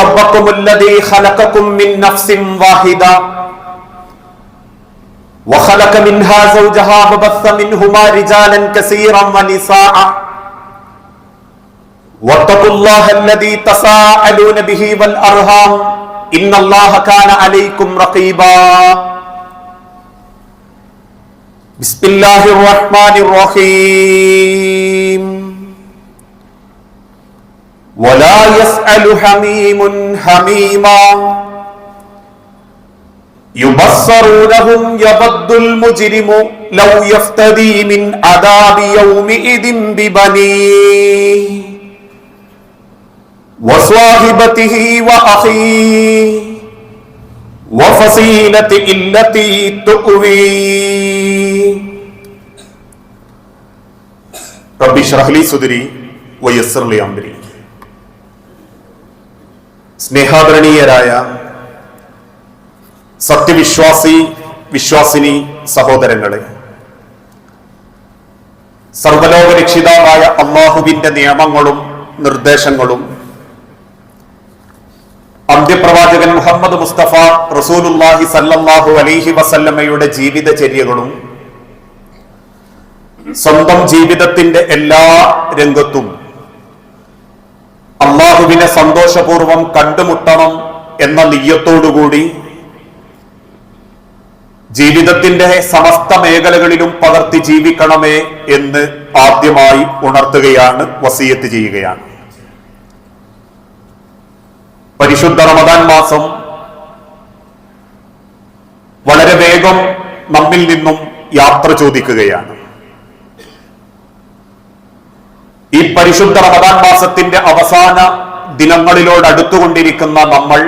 ربكم الذي خلقكم من نفس واحدة وخلق منها زوجها وبث منهما رجالا كثيرا ونساء. واتقوا الله الذي تساءلون به والأرham إن الله كان عليكم رقيبا. بسم الله الرحمن الرحيم. ولا يسأل حميم حميما. يبصرونهم يبد المجرم لو يفتدي من عذاب يومئذ ببنيه. وصاحبته وأخيه. وفصيلة إلتي تؤويه رب اشرح لي صدري ويسر لي أمري. സ്നേഹാദരണീയരായ സത്യവിശ്വാസി വിശ്വാസിനി സഹോദരങ്ങളെ സർവലോകരക്ഷിതാവായ അള്ളാഹുവിന്റെ നിയമങ്ങളും നിർദ്ദേശങ്ങളും അന്ത്യപ്രവാചകൻ മുഹമ്മദ് മുസ്തഫ റസൂലുല്ലാഹി സല്ലല്ലാഹു അലൈഹി വസല്ലമയുടെ ജീവിതചര്യകളും സ്വന്തം ജീവിതത്തിന്റെ എല്ലാ രംഗത്തും അള്ളാഹുവിനെ സന്തോഷപൂർവം കണ്ടുമുട്ടണം എന്ന നെയ്യത്തോടുകൂടി ജീവിതത്തിന്റെ സമസ്ത മേഖലകളിലും പകർത്തി ജീവിക്കണമേ എന്ന് ആദ്യമായി ഉണർത്തുകയാണ് വസീയത്ത് ചെയ്യുകയാണ്. പരിശുദ്ധ റമദാൻ മാസം വളരെ വേഗം നമ്മിൽ നിന്നും യാത്ര ചോദിക്കുകയാണ്. ഈ പരിശുദ്ധ റമദാൻ മാസത്തിന്റെ അവസാന ദിനങ്ങളിലോട് അടുത്തുകൊണ്ടിരിക്കുന്ന നമ്മൾ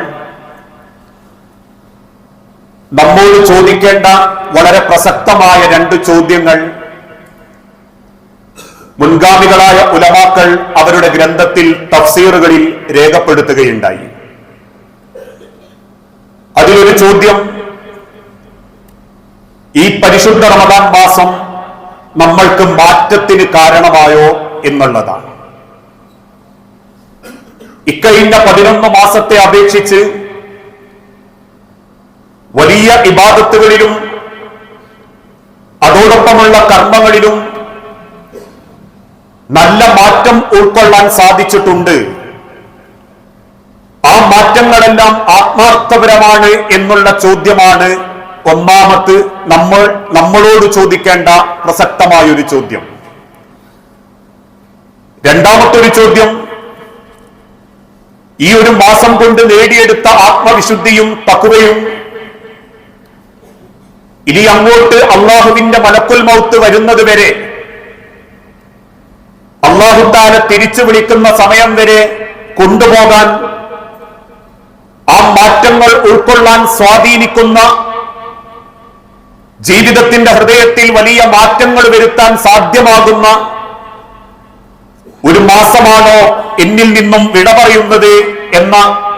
നമ്മോട് ചോദിക്കേണ്ട വളരെ പ്രസക്തമായ രണ്ട് ചോദ്യങ്ങൾ മുൻഗാമികളായ ഉലമാക്കൾ അവരുടെ ഗ്രന്ഥത്തിൽ തഫ്സീറുകളിൽ രേഖപ്പെടുത്തുകയുണ്ടായി. അതിലൊരു ചോദ്യം ഈ പരിശുദ്ധ റമദാൻ മാസം നമ്മൾക്ക് മാറ്റത്തിന് കാരണമായോ? എന്നുള്ളതാണ്. ഇക്കഴിഞ്ഞ പതിനൊന്ന് മാസത്തെ അപേക്ഷിച്ച് വലിയ ഇബാദത്തുകളിലും അതോടൊപ്പമുള്ള കർമ്മങ്ങളിലും നല്ല മാറ്റം ഉൾക്കൊള്ളാൻ സാധിച്ചിട്ടുണ്ട്. ആ മാറ്റങ്ങളെല്ലാം ആത്മാർത്ഥപരമാണ് എന്നുള്ള ചോദ്യമാണ് ഒന്നാമത് നമ്മൾ നമ്മളോട് ചോദിക്കേണ്ട പ്രസക്തമായൊരു ചോദ്യം. രണ്ടാമത്തൊരു ചോദ്യം. ഈ ഒരു മാസം കൊണ്ട് നേടിയെടുത്ത ആത്മവിശുദ്ധിയും തക്കുവയും ഇനി അങ്ങോട്ട് അള്ളാഹുവിന്റെ മലക്കുൽ മൗത്ത് വരുന്നത് വരെ അള്ളാഹുദാന തിരിച്ചു വിളിക്കുന്ന സമയം വരെ കൊണ്ടുപോകാൻ ആ മാറ്റങ്ങൾ ഉൾക്കൊള്ളാൻ സ്വാധീനിക്കുന്ന ജീവിതത്തിന്റെ ഹൃദയത്തിൽ വലിയ മാറ്റങ്ങൾ വരുത്താൻ സാധ്യമാകുന്ന ഒരു മാസമാണോ എന്നിൽ നിന്നും വിട പറയുന്നത് എന്ന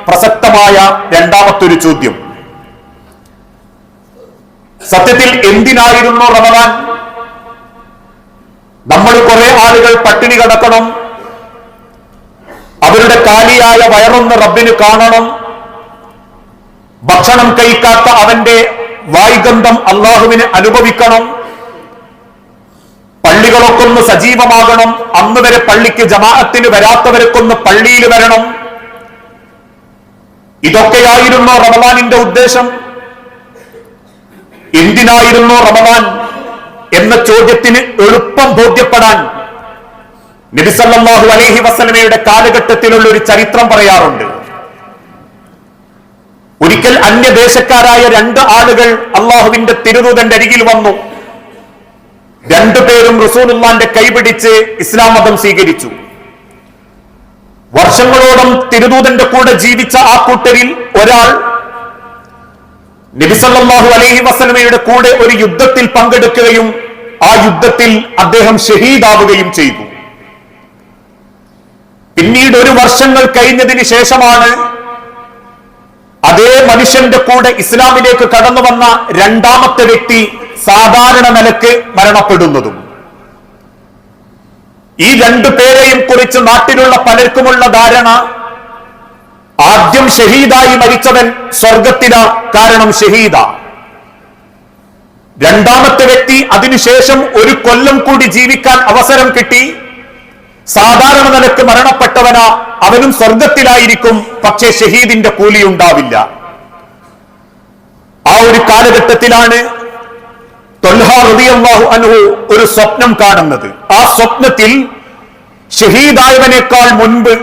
പ്രസക്തമായ രണ്ടാമത്തൊരു ചോദ്യം. സത്യത്തിൽ എന്തിനായിരുന്നു റമദാൻ? നമ്മൾ കുറെ ആളുകൾ പട്ടിണി കിടക്കണം. അവരുടെ കാലിയായ വയറൊന്ന് റബ്ബിന് കാണണം. ഭക്ഷണം കഴിക്കാത്ത അവന്റെ വായ്ഗന്ധം അള്ളാഹുവിന് അനുഭവിക്കണം. പള്ളികളൊക്കെ ഒന്ന് സജീവമാകണം. അന്ന് വരെ പള്ളിക്ക് ജമാഅത്തിന് വരാത്തവർക്കൊന്ന് പള്ളിയിൽ വരണം. ഇതൊക്കെയായിരുന്നു റമദാനിന്റെ ഉദ്ദേശം. എന്തിനായിരുന്നു റമദാൻ എന്ന ചോദ്യത്തിന് എളുപ്പം ബോധ്യപ്പെടാൻ നബിസല്ലാഹു അലഹി വസലമയുടെ കാലഘട്ടത്തിലുള്ള ഒരു ചരിത്രം പറയാറുണ്ട്. ഒരിക്കൽ അന്യദേശക്കാരായ രണ്ട് ആളുകൾ അള്ളാഹുവിന്റെ തിരുദൂതന്റെ അരികിൽ വന്നു. രണ്ടുപേരും റസൂലുള്ളാന്റെ കൈപിടിച്ച് ഇസ്ലാം മതം സ്വീകരിച്ചു. വർഷങ്ങളോളം തിരുദൂതന്റെ കൂടെ ജീവിച്ച ആ കൂട്ടരിൽ ഒരാൾ നബിസല്ലാഹു അലൈഹി വസലമയുടെ കൂടെ ഒരു യുദ്ധത്തിൽ പങ്കെടുക്കുകയും ആ യുദ്ധത്തിൽ അദ്ദേഹം ഷഹീദാവുകയും ചെയ്തു. പിന്നീട് ഒരു വർഷങ്ങൾ കഴിഞ്ഞതിന് ശേഷമാണ് അതേ മനുഷ്യന്റെ കൂടെ ഇസ്ലാമിലേക്ക് കടന്നു വന്ന രണ്ടാമത്തെ വ്യക്തി സാധാരണ നിലയ്ക്ക് മരണപ്പെടുന്നതും ഈ രണ്ടു പേരെയും കുറിച്ച് നാട്ടിലുള്ള പലർക്കുമുള്ള ധാരണ ആദ്യം ഷഹീദായി മരിച്ചവൻ സ്വർഗത്തില കാരണം ഷഹീദ. രണ്ടാമത്തെ വ്യക്തി അതിനുശേഷം ഒരു കൊല്ലം കൂടി ജീവിക്കാൻ അവസരം കിട്ടി. സാധാരണ നിലയ്ക്ക് മരണപ്പെട്ടവന അവനും സ്വർഗത്തിലായിരിക്കും പക്ഷേ ഷഹീദിന്റെ കൂലി ഉണ്ടാവില്ല ആ ഒരു കാലഘട്ടത്തിലാണ് അനുഹു ഒരു സ്വപ്നം കാണുന്നത്. ആ സ്വപ്നത്തിൽ ഷഹീദായവനേക്കാൾ മുൻപ്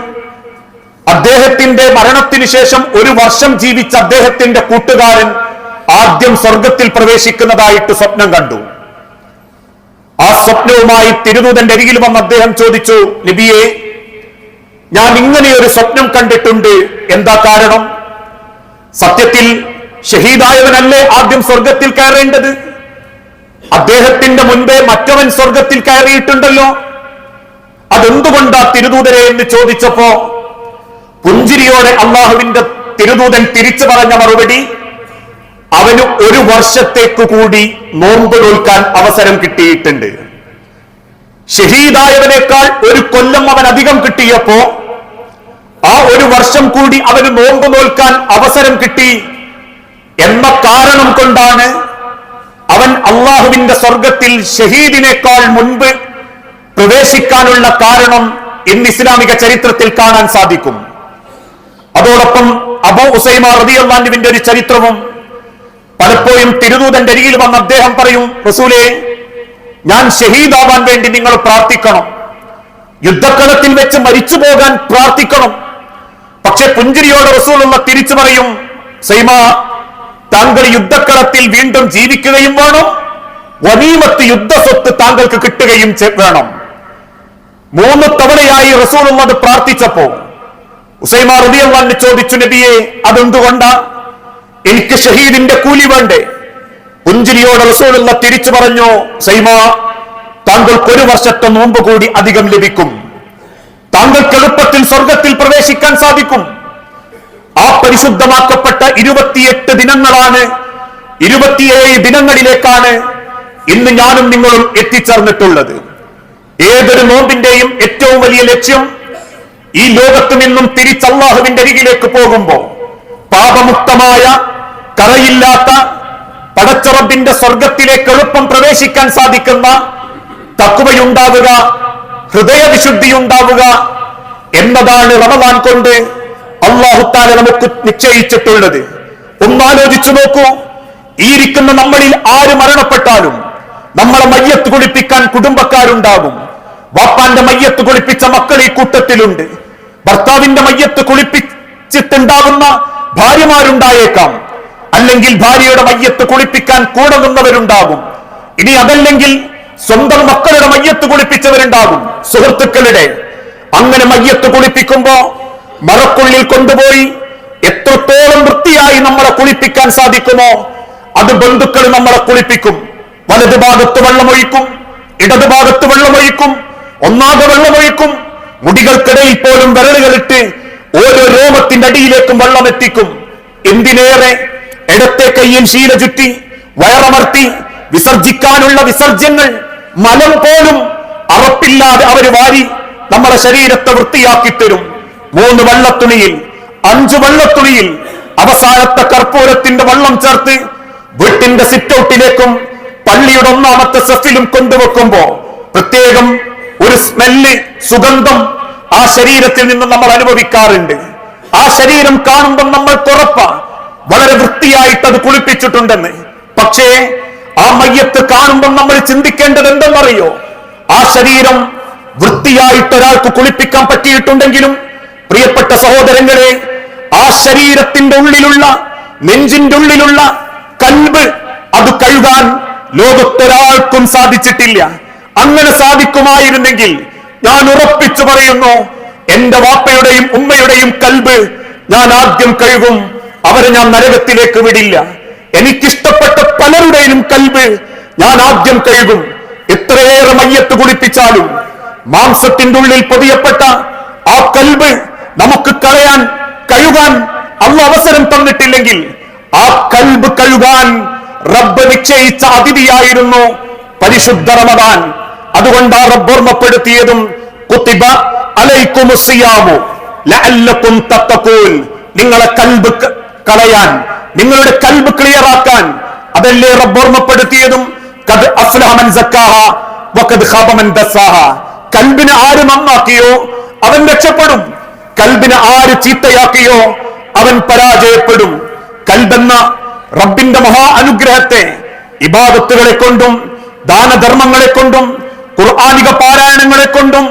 അദ്ദേഹത്തിന്റെ മരണത്തിന് ശേഷം ഒരു വർഷം ജീവിച്ച അദ്ദേഹത്തിന്റെ കൂട്ടുകാരൻ ആദ്യം സ്വർഗത്തിൽ പ്രവേശിക്കുന്നതായിട്ട് സ്വപ്നം കണ്ടു. ആ സ്വപ്നവുമായി തിരുദൂതന്റെ അരികിൽ വന്ന് അദ്ദേഹം ചോദിച്ചു നബിയെ ഞാൻ ഇങ്ങനെ ഒരു സ്വപ്നം കണ്ടിട്ടുണ്ട്. എന്താ കാരണം? സത്യത്തിൽ ഷഹീദായവനല്ലേ ആദ്യം സ്വർഗത്തിൽ കയറേണ്ടത്? അദ്ദേഹത്തിന്റെ മുൻപേ മറ്റവൻ സ്വർഗത്തിൽ കയറിയിട്ടുണ്ടല്ലോ. അതെന്തുകൊണ്ടാ തിരുദൂതരെ എന്ന് ചോദിച്ചപ്പോ പുഞ്ചിരിയോടെ അള്ളാഹുവിന്റെ തിരുദൂതൻ തിരിച്ചു പറഞ്ഞ മറുപടി അവന് ഒരു വർഷത്തേക്ക് കൂടി നോമ്പ് നോൽക്കാൻ അവസരം കിട്ടിയിട്ടുണ്ട്. ഷഹീദായവനേക്കാൾ ഒരു കൊല്ലം അവൻ അധികം കിട്ടിയപ്പോ ആ ഒരു വർഷം കൂടി അവന് നോമ്പ് നോൽക്കാൻ അവസരം കിട്ടി എന്ന കാരണം കൊണ്ടാണ് അവൻ അള്ളാഹുവിന്റെ സ്വർഗത്തിൽ ഷഹീദിനേക്കാൾ മുൻപ് പ്രവേശിക്കാനുള്ള കാരണം ഇന്ന് ഇസ്ലാമിക ചരിത്രത്തിൽ കാണാൻ സാധിക്കും. അതോടൊപ്പം അബൂ ഉസൈമ അള്ളാഹുവിന്റെ ഒരു ചരിത്രവും പലപ്പോഴും തിരുദൂതന്റെ അരികിൽ വന്ന അദ്ദേഹം പറയും റസൂലെ ഞാൻ ഷഹീദാവാൻ വേണ്ടി നിങ്ങൾ പ്രാർത്ഥിക്കണം. യുദ്ധക്കളത്തിൽ വെച്ച് മരിച്ചു പോകാൻ പ്രാർത്ഥിക്കണം. പക്ഷെ പുഞ്ചിരിയോട് റസൂലുള്ള തിരിച്ചു പറയും സൈമ താങ്കൾ യുദ്ധക്കളത്തിൽ വീണ്ടും ജീവിക്കുകയും വേണം. വനീമത്ത് യുദ്ധസ്വത്ത് താങ്കൾക്ക് കിട്ടുകയും വേണം. മൂന്ന് തവണയായി റസൂലുള്ളത് പ്രാർത്ഥിച്ചപ്പോ ഉസൈമാർ റബിയല്ലാന്ന് ചോദിച്ചു നബിയെ അതെന്തുകൊണ്ടാ? എനിക്ക് ഷഹീദിന്റെ കൂലി വേണ്ടേ? പുഞ്ചിരിയോട് റസൂലുള്ള തിരിച്ചു പറഞ്ഞു സൈമ താങ്കൾക്ക് ഒരു വർഷത്തെ നോമ്പ് കൂടി അധികം ലഭിക്കും. താങ്കൾക്ക് എളുപ്പത്തിൽ സ്വർഗത്തിൽ പ്രവേശിക്കാൻ സാധിക്കും. ആ പരിശുദ്ധമാക്കപ്പെട്ട ഇരുപത്തിയെട്ട് ദിനങ്ങളാണ് ഇരുപത്തിയേഴ് ദിനങ്ങളിലേക്കാണ് ഇന്ന് ഞാനും നിങ്ങളും എത്തിച്ചേർന്നിട്ടുള്ളത്. ഏതൊരു നോമ്പിന്റെയും ഏറ്റവും വലിയ ലക്ഷ്യം ഈ ലോകത്ത് നിന്നും തിരിച്ചല്ലാഹുവിന്റെ അരികിലേക്ക് പോകുമ്പോൾ പാപമുക്തമായ കറയില്ലാത്ത പടച്ചറബിന്റെ സ്വർഗത്തിലേക്ക് എളുപ്പം പ്രവേശിക്കാൻ സാധിക്കുന്ന തക്കുവയുണ്ടാവുക ഹൃദയവിശുദ്ധി ഉണ്ടാവുക എന്നതാണ് റമദാൻ കൊണ്ട് അള്ളാഹുത്താല നമുക്ക് നിശ്ചയിച്ചിട്ടുള്ളത്. ഒന്നാലോചിച്ചു നോക്കൂ. ഈരിക്കുന്ന നമ്മളിൽ ആര് മരണപ്പെട്ടാലും നമ്മളെ മയ്യത്ത് കുളിപ്പിക്കാൻ കുടുംബക്കാരുണ്ടാകും. വാപ്പാന്റെ മയ്യത്ത് കുളിപ്പിച്ച മക്കൾ ഈ കൂട്ടത്തിലുണ്ട്. ഭർത്താവിന്റെ മയ്യത്ത് കുളിപ്പിച്ചിട്ടുണ്ടാകുന്ന ഭാര്യമാരുണ്ടായേക്കാം. അല്ലെങ്കിൽ ഭാര്യയുടെ മയ്യത്ത് കുളിപ്പിക്കാൻ കൂടെ നിന്നവരുണ്ടാകും. ഇനി അതല്ലെങ്കിൽ സ്വന്തം മക്കളുടെ മയ്യത്ത് കുളിപ്പിച്ചവരുണ്ടാകും. സുഹൃത്തുക്കളുടെ. അങ്ങനെ മയ്യത്ത് കുളിപ്പിക്കുമ്പോ മറക്കുള്ളിൽ കൊണ്ടുപോയി എത്രത്തോളം വൃത്തിയായി നമ്മളെ കുളിപ്പിക്കാൻ സാധിക്കുമോ അത് ബന്ധുക്കൾ നമ്മളെ കുളിപ്പിക്കും. വലതു ഭാഗത്ത് വെള്ളമൊഴിക്കും ഇടതു ഭാഗത്ത് വെള്ളമൊഴിക്കും ഒന്നാകെ വെള്ളമൊഴിക്കും. മുടികൾക്കിടയിൽ പോലും വിരലുകളിട്ട് ഓരോ രോമത്തിന്റെ അടിയിലേക്കും വെള്ളം എത്തിക്കും. എന്തിനേറെ ഇടത്തെ കയ്യിൽ ശീല ചുറ്റി വയറമർത്തി വിസർജിക്കാനുള്ള വിസർജ്യങ്ങൾ മലം പോലും അറപ്പില്ലാതെ അവർ വാരി നമ്മുടെ ശരീരത്തെ വൃത്തിയാക്കി തരും മൂന്ന് വള്ളത്തുണിയിൽ അഞ്ചു വള്ളത്തുണിയിൽ അവസാനത്തെ കർപ്പൂരത്തിന്റെ വള്ളം ചേർത്ത് വീട്ടിന്റെ സിറ്റൌട്ടിലേക്കും പള്ളിയുടെ ഒന്നാമത്തെ സെഫിലും കൊണ്ടുവെക്കുമ്പോ പ്രത്യേകം ഒരു സ്മെല്ല് സുഗന്ധം ആ ശരീരത്തിൽ നിന്ന് നമ്മൾ അനുഭവിക്കാറുണ്ട്. ആ ശരീരം കാണുമ്പോൾ നമ്മൾ തുറപ്പ വളരെ വൃത്തിയായിട്ട് അത് കുളിപ്പിച്ചിട്ടുണ്ടെന്ന്. പക്ഷേ ആ മയ്യത്ത് കാണുമ്പോൾ നമ്മൾ ചിന്തിക്കേണ്ടത് എന്തെന്നറിയോ? ആ ശരീരം വൃത്തിയായിട്ട് ഒരാൾക്ക് കുളിപ്പിക്കാൻ പറ്റിയിട്ടുണ്ടെങ്കിലും പ്രിയപ്പെട്ട സഹോദരങ്ങളെ ആ ശരീരത്തിന്റെ ഉള്ളിലുള്ള നെഞ്ചിന്റെ ഉള്ളിലുള്ള കൽബ് അത് കഴുകാൻ ലോകത്തൊരാൾക്കും സാധിച്ചിട്ടില്ല. അങ്ങനെ സാധിക്കുമായിരുന്നെങ്കിൽ ഞാൻ ഉറപ്പിച്ചു പറയുന്നു എന്റെ വാപ്പയുടെയും ഉമ്മയുടെയും കൽബ് ഞാൻ ആദ്യം കഴുകും അവരെ ഞാൻ നരകത്തിലേക്ക് വിടില്ല. എനിക്കിഷ്ടപ്പെട്ട പലരുടെയും കൽബ് ഞാൻ ആദ്യം കഴുകും. എത്രയേറെ മയ്യത്ത് കുളിപ്പിച്ചാലും മാംസത്തിന്റെ ഉള്ളിൽ പൊതിയപ്പെട്ട ആ കൽബ് നമുക്ക് കളയാൻ കഴുകാൻ അള്ളു അവസരം തന്നിട്ടില്ലെങ്കിൽ ആ കൽബ് കഴുകാൻ റബ്ബ് നിശ്ചയിച്ച അതിഥിയായിരുന്നു പരിശുദ്ധ റമദാൻ. അതുകൊണ്ട് ആ റബ്ബ് ഓർമ്മപ്പെടുത്തിയതും കുത്തിബ ലഅല്ലക്കും തത്തക്കൂൻ നിങ്ങളെ കൽബ് കളയാൻ നിങ്ങളുടെ കൽബ് ക്ലിയർ ആക്കാൻ അതല്ലേ റബ്ബ് ഓർമ്മപ്പെടുത്തിയതും? കത് അഫ്ലഹ മൻ സക്കാഹ ദസ്സാഹ കൽബിനെ ആര് നന്നാക്കിയോ? അവൻ രക്ഷപ്പെടും. കൽബിനെ ആര് ചീത്തയാക്കിയോ അവൻ പരാജയപ്പെടും. കൽബെന്ന റബ്ബിന്റെ മഹാ അനുഗ്രഹത്തെ ഇബാദത്തുകളെ കൊണ്ടും ദാനധർമ്മങ്ങളെ കൊണ്ടും ഖുർആാനിക പാരായണങ്ങളെ കൊണ്ടും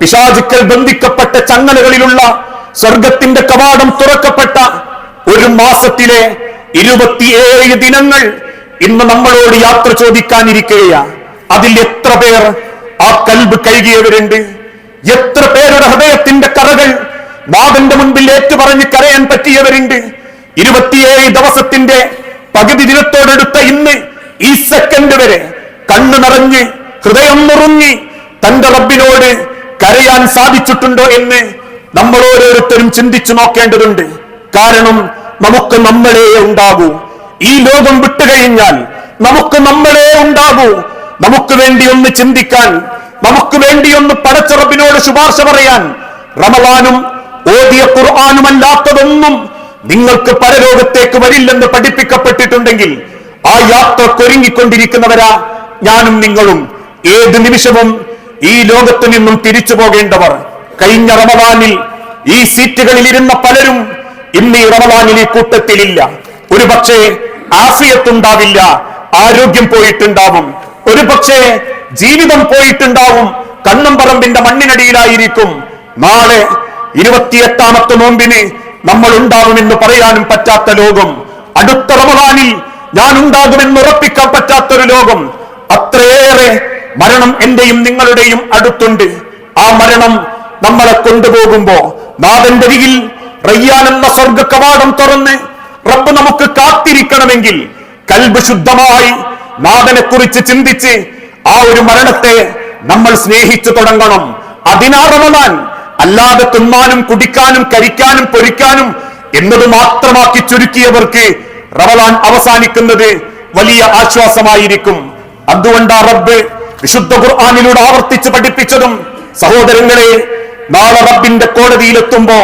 പിശാചുക്കൾ ബന്ധിക്കപ്പെട്ട ചങ്ങലകളിലുള്ള സ്വർഗത്തിന്റെ കവാടം തുറക്കപ്പെട്ട ഒരു മാസത്തിലെ ഇരുപത്തിയേഴ് ദിനങ്ങൾ ഇന്ന് നമ്മളോട് യാത്ര ചോദിക്കാനിരിക്കുകയാണ് അതിൽ എത്ര പേർ ആ കൽബ് കഴുകിയവരുണ്ട്? എത്ര പേരുടെ ഹൃദയത്തിന്റെ കറകൾ നാഥന്റെ മുൻപിൽ ഏറ്റുപറഞ്ഞ് കരയാൻ പറ്റിയവരുണ്ട്. ഇരുപത്തിയേഴ് ദിവസത്തിന്റെ പകുതി ദിനത്തോടെടുത്ത ഇന്ന് ഈ സെക്കൻഡ് വരെ കണ്ണു നിറഞ്ഞ് ഹൃദയം നുറുങ്ങി തന്റെ റബ്ബിനോട് കരയാൻ സാധിച്ചിട്ടുണ്ടോ എന്ന് നമ്മൾ ഓരോരുത്തരും ചിന്തിച്ചു നോക്കേണ്ടതുണ്ട്. കാരണം നമുക്ക് നമ്മളെ ഉണ്ടാകൂ. ഈ ലോകം വിട്ടുകഴിഞ്ഞാൽ നമുക്ക് നമ്മളെ ഉണ്ടാകൂ. നമുക്ക് വേണ്ടി ഒന്ന് ചിന്തിക്കാൻ നമുക്ക് വേണ്ടി ഒന്ന് പടച്ചറബിനോട് ശുപാർശ പറയാൻ റമലാനും ഓതിയ ഖുർആാനുമല്ലാത്തതൊന്നും നിങ്ങൾക്ക് പരലോകത്തേക്ക് വരില്ലെന്ന് പഠിപ്പിക്കപ്പെട്ടിട്ടുണ്ടെങ്കിൽ ആ യാത്ര കൊരുങ്ങിക്കൊണ്ടിരിക്കുന്നവരാ ഞാനും നിങ്ങളും. ഏത് നിമിഷവും ഈ ലോകത്തു നിന്നും തിരിച്ചു പോകേണ്ടവർ. കഴിഞ്ഞ റമദാനിൽ ഈ സീറ്റുകളിൽ ഇരുന്ന പലരും ഇന്ന് ഈ റമദാനിൽ ഈ കൂട്ടത്തിലില്ല. ഒരു പക്ഷേ ആഫിയത്തുണ്ടാവില്ല ആരോഗ്യം പോയിട്ടുണ്ടാവും. ഒരു പക്ഷേ ജീവിതം പോയിട്ടുണ്ടാവും കണ്ണും പറമ്പിന്റെ മണ്ണിനടിയിലായിരിക്കും. നാളെ ഇരുപത്തിയെട്ടാമത്തെ നോമ്പിന് നമ്മൾ ഉണ്ടാകുമെന്ന് പറയാനും പറ്റാത്ത ലോകം. അടുത്ത റമദാനിൽ ഞാൻ ഉണ്ടാകുമെന്ന് ഉറപ്പിക്കാൻ പറ്റാത്തൊരു ലോകം. അത്രയേറെ മരണം എന്റെയും നിങ്ങളുടെയും അടുത്തുണ്ട്. ആ മരണം നമ്മളെ കൊണ്ടുപോകുമ്പോ നാഥന്റെ അരികിൽ റയ്യാൻ എന്ന സ്വർഗ കവാടം തുറന്ന് റബ്ബ് നമുക്ക് കാത്തിരിക്കണമെങ്കിൽ കൽബ് ശുദ്ധമായി നാഥനെ കുറിച്ച് ചിന്തിച്ച് ആ ഒരു മരണത്തെ നമ്മൾ സ്നേഹിച്ചു തുടങ്ങണം. അതിനാ റമദാൻ അല്ലാതെ തിന്നാനും കുടിക്കാനും കഴിക്കാനും പൊരിക്കാനും എന്നത് മാത്രമാക്കി ചുരുക്കിയവർക്ക് റമദാൻ അവസാനിക്കുന്നത് വലിയ ആശ്വാസമായിരിക്കും. അതുകൊണ്ട് റബ്ബ് വിശുദ്ധ ഖുർആാനിലൂടെ ആവർത്തിച്ച് പഠിപ്പിച്ചതും സഹോദരങ്ങളെ നാളെ റബ്ബിന്റെ കോടതിയിലെത്തുമ്പോ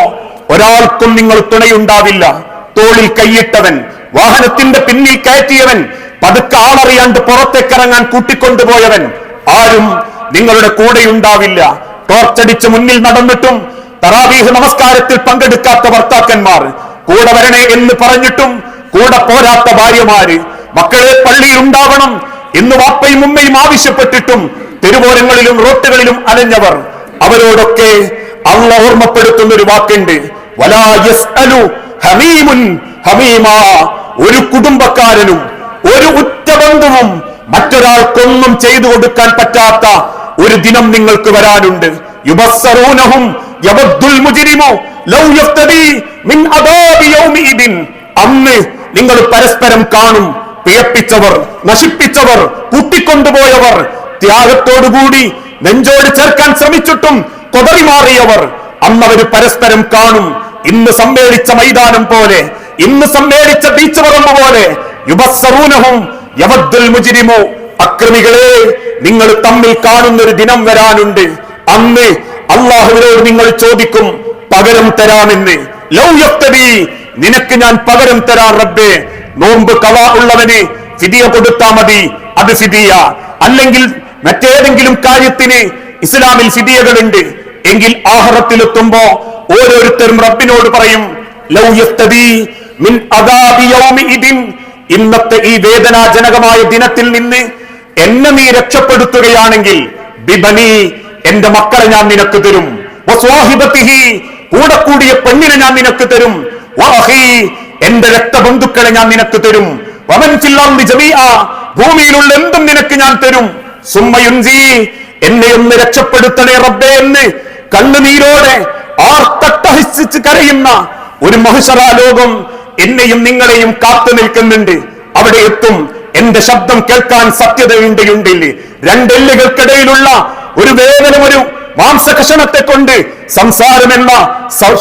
ഒരാൾക്കും നിങ്ങൾ തുണയുണ്ടാവില്ല. തോളിൽ കൈയിട്ടവൻ വാഹനത്തിന്റെ പിന്നിൽ കയറ്റിയവൻ പതുക്കെ ആളറിയാണ്ട് പുറത്തേക്കിറങ്ങാൻ കൂട്ടിക്കൊണ്ടുപോയവൻ ആരും നിങ്ങളുടെ കൂടെയുണ്ടാവില്ല. ടോർച്ചടിച്ച് മുന്നിൽ നടന്നിട്ടും തറാവീഹ് നമസ്കാരത്തിൽ പങ്കെടുക്കാത്ത ഭർത്താക്കന്മാർ കൂടെ വരണേ എന്ന് പറഞ്ഞിട്ടും കൂടെ പോരാത്ത ഭാര്യമാര് മക്കളെ പള്ളിയിൽ ഉണ്ടാവണം എന്ന് വാപ്പയും ഉമ്മയും ആവശ്യപ്പെട്ടിട്ടും തെരുവോരങ്ങളിലും റോട്ടുകളിലും അലഞ്ഞവർ. അവരോടൊക്കെ അള്ള ഓർമ്മപ്പെടുത്തുന്ന ഒരു വാക്കുണ്ട് ഒരു കുടുംബക്കാരനും ഒരു ഉറ്റബന്ധുവും മറ്റൊരാൾക്കൊന്നും ചെയ്തു കൊടുക്കാൻ പറ്റാത്ത ഒരു ദിനം നിങ്ങൾക്ക് വരാനുണ്ട്. യുബസ്സറൂനഹും യവദ്ദുൽ ലൗ മിൻ അദാബി അന്ന് നിങ്ങൾ പരസ്പരം കാണും. പിഴപ്പിച്ചവർ നശിപ്പിച്ചവർ കൂട്ടിക്കൊണ്ടുപോയവർ ത്യാഗത്തോടുകൂടി നെഞ്ചോട് ചേർക്കാൻ ശ്രമിച്ചിട്ടും കൊതറിമാറിയവർ അന്നവർ പരസ്പരം കാണും. ഇന്ന് സമ്മേളിച്ച മൈതാനം പോലെ ഇന്ന് സമ്മേളിച്ച ബീച്ച് പറമ്പ് പോലെ. യുബസ്സറൂനഹും യവദ്ദുൽ മുജിരിമു അക്രമികളെ നിങ്ങൾ തമ്മിൽ കാണുന്ന ഒരു ദിനം വരാനുണ്ട്. അന്ന് അള്ളാഹുവിനോട് നിങ്ങൾ ചോദിക്കും പകരം തരാമെന്ന്. ലൗയത്തബി നിനക്ക് ഞാൻ പകരം തരാൻ റബ്ബേ. നോമ്പ് കവ ഉള്ളവന് ഫിദിയ കൊടുത്താ മതി. അത് ഫിദിയ. അല്ലെങ്കിൽ മറ്റേതെങ്കിലും കാര്യത്തിന് ഇസ്ലാമിൽ ഫിദിയകളുണ്ട്. എങ്കിൽ ആഹ്റത്തിലെത്തുമ്പോ ഓരോരുത്തരും റബ്ബിനോട് പറയും ലൗയത്തബി മിൻ അദാബി യൗമിഇദിൻ. ഇന്നത്തെ ഈ വേദനാജനകമായ ദിനത്തിൽ നിന്ന് എന്നെ നീ രക്ഷപ്പെടുത്തുകയാണെങ്കിൽ ബിബനി എന്റെ മക്കളെ ഞാൻ നിനക്ക് തരും. കൂടെ കൂടിയ പെണ്ണിനെ ഞാൻ നിനക്ക് തരും. എന്റെ രക്തബന്ധുക്കളെ ഞാൻ നിനക്ക് തരും. ഭൂമിയിലുള്ള എന്തും നിനക്ക് ഞാൻ തരും. സുമ്മയുഞ്ചി എന്നെ ഒന്ന് രക്ഷപ്പെടുത്തണേ റബ്ബേ എന്ന് കണ്ണുനീരോടെ ആർത്തട്ടഹസിച്ച് കരയുന്ന ഒരു മഹുഷറാലോകം ലോകം എന്നെയും നിങ്ങളെയും കാത്തു നിൽക്കുന്നുണ്ട്. അവിടെ എത്തും. എന്റെ ശബ്ദം കേൾക്കാൻ സത്യതയുണ്ട് ഉണ്ടില്ലേ രണ്ടെല്ലുകൾക്കിടയിലുള്ള ഒരു വേദനം ഒരു മാംസകഷണത്തെ കൊണ്ട് സംസാരമെന്ന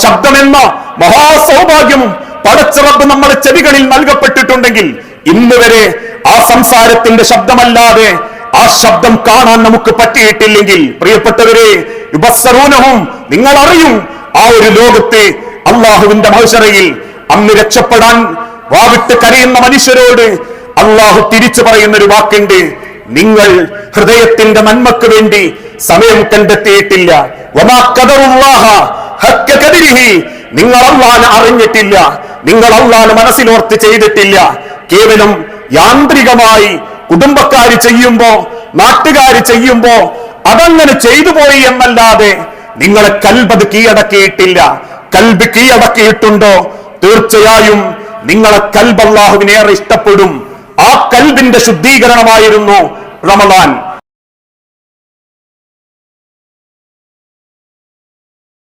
ശബ്ദമെന്ന മഹാസൗഭാഗ്യം പടച്ചിറപ്പ് നമ്മുടെ ചെവികളിൽ നൽകപ്പെട്ടിട്ടുണ്ടെങ്കിൽ ഇന്ന് വരെ ആ സംസാരത്തിന്റെ ശബ്ദമല്ലാതെ ആ ശബ്ദം കാണാൻ നമുക്ക് പറ്റിയിട്ടില്ലെങ്കിൽ പ്രിയപ്പെട്ടവരെ യുബസ്സറൂനഹും നിങ്ങൾ അറിയും ആ ഒരു ലോകത്തെ അള്ളാഹുവിന്റെ മത്സരയിൽ അന്ന് രക്ഷപ്പെടാൻ വാവിട്ട് കരയുന്ന മനുഷ്യരോട് അള്ളാഹു തിരിച്ചു പറയുന്ന ഒരു വാക്കുണ്ട്. നിങ്ങൾ ഹൃദയത്തിന്റെ നന്മക്ക് വേണ്ടി സമയം കണ്ടെത്തിയിട്ടില്ല. നിങ്ങൾ അള്ളാനെ അറിഞ്ഞിട്ടില്ല. നിങ്ങൾ അള്ളാനെ മനസ്സിലോർത്ത് ചെയ്തിട്ടില്ല. കേവലം യാന്ത്രികമായി കുടുംബക്കാര് ചെയ്യുമ്പോ നാട്ടുകാര് ചെയ്യുമ്പോ അതങ്ങനെ ചെയ്തു പോയി എന്നല്ലാതെ നിങ്ങളെ കൽബത് കീഴടക്കിയിട്ടില്ല. കൽബ് കീഴടക്കിയിട്ടുണ്ടോ? തീർച്ചയായും നിങ്ങളെ കൽബ് അള്ളാഹുവിനേറെ ഇഷ്ടപ്പെടും. ആ കൽബിന്റെ ശുദ്ധീകരണമായിരുന്നു റമദാൻ.